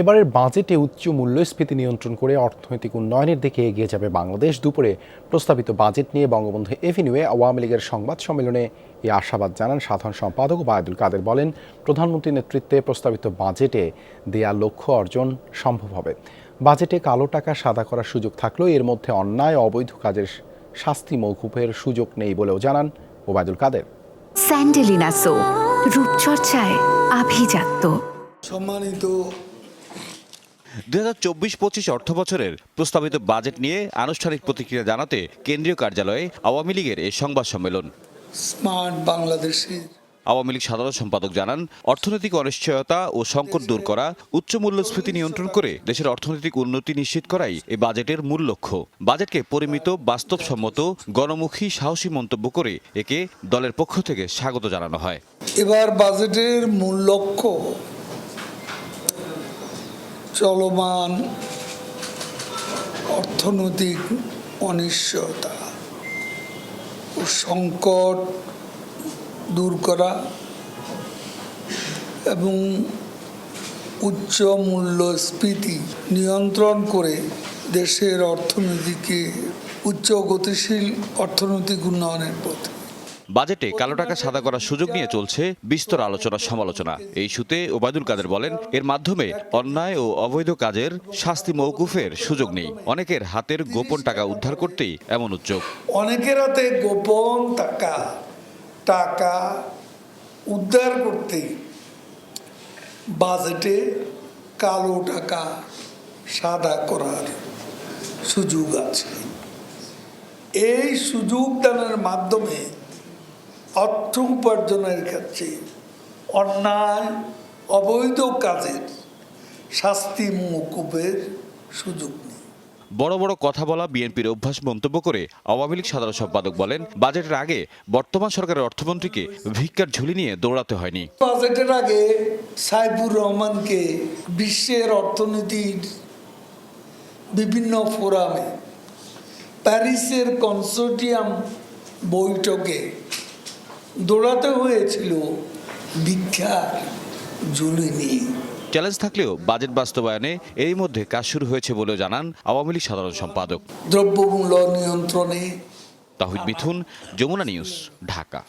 এবারের বাজেটে উচ্চ মূল্যস্ফীতি নিয়ন্ত্রণ করে অর্থনৈতিক উন্নয়নের দিকে এগিয়ে যাবে বাংলাদেশ। দুপুরে প্রস্তাবিত বাজেট নিয়ে বঙ্গবন্ধু এভিনিউয়ে আওয়ামী লীগের সংবাদ সম্মেলনে এই আশাবাদ জানান সাধারণ সম্পাদক বায়দুল কাদের। বলেন প্রধানমন্ত্রীর নেতৃত্বে প্রস্তাবিত বাজেটে দেয়া লক্ষ্য অর্জন সম্ভব হবে। বাজেটে কালো টাকা সাদা করার সুযোগ থাকলেও এর মধ্যে অন্যায় অবৈধ কাজের শাস্তি মৌকুফের সুযোগ নেই বলেও জানান ওবায়দুল কাদের। স্যান্ডেলিনা সো রূপচর্চায় আভিজাত্য। সম্মানিত দুই হাজার চব্বিশ পঁচিশ অর্থ বছরের প্রস্তাবিত বাজেট নিয়ে আনুষ্ঠানিক প্রতিক্রিয়া জানাতে কেন্দ্রীয় কার্যালয়ে আওয়ামী লীগের এই সংবাদ সম্মেলন। স্মার্ট বাংলাদেশের আওয়ামী লীগ সাধারণ সম্পাদক জানান অর্থনৈতিক অনিশ্চয়তা ও সংকট দূর করা উচ্চ মূল্যস্ফীতি নিয়ন্ত্রণ করে দেশের অর্থনৈতিক উন্নতি নিশ্চিত করাই এই বাজেটের মূল লক্ষ্য। বাজেটকে পরিমিত বাস্তবসম্মত গণমুখী সাহসী মন্তব্য করে একে দলের পক্ষ থেকে স্বাগত জানানো হয়। এবার বাজেটের মূল লক্ষ্য চলমান অর্থনৈতিক অনিশ্চয়তা ও সংকট দূর করা এবং উচ্চ মূল্যস্ফীতি নিয়ন্ত্রণ করে দেশের অর্থনীতিকে উচ্চ গতিশীল অর্থনৈতিক উন্নয়নের পথে বাজেটে কালো টাকা সাদা করার সুযোগ নিয়ে চলছে বিস্তর আলোচনা সমালোচনা। এই ইস্যুতে ওবায়দুল কাদের বলেন, এর মাধ্যমে অন্যায় ও অবৈধ কাজের শাস্তি মৌকুফের সুযোগ নেই। অনেকের হাতের গোপন টাকা উদ্ধার করতেই এমন উদ্যোগ। অনেকের হাতে গোপন টাকা টাকা উদ্ধার করতে বাজেটে কালো টাকা সাদা করার সুযোগ আছে। এই সুযোগ দানের মাধ্যমে অর্থ উপার্জনের ক্ষেত্রে অন্যায় অবৈধ কাজের শাস্তি মৌকুবের সুযোগ নেই। বড় বড় কথা বলা বিএনপির অভ্যাস মন্তব্য করে আওয়ামী লীগ সাধারণ সম্পাদক বলেন বাজেটের আগে বর্তমান সরকারের অর্থমন্ত্রীকে ভিক্ষার ঝুলি নিয়ে দৌড়াতে হয়নি। বাজেটের আগে সাইফুর রহমানকে বিশ্বের অর্থনীতির বিভিন্ন ফোরামে প্যারিসের কনসোর্টিয়াম বৈঠকে দৌড়াতে হয়েছিল। ভিক্ষা জুলিনি। চ্যালেঞ্জ থাকলেও বাজেট বাস্তবায়নে এরই মধ্যে কাজ শুরু হয়েছে বলে জানান আওয়ামী লীগ সাধারণ সম্পাদক। দ্রব্যমূল্য নিয়ন্ত্রণে তাহিদ মিথুন যমুনা নিউজ ঢাকা।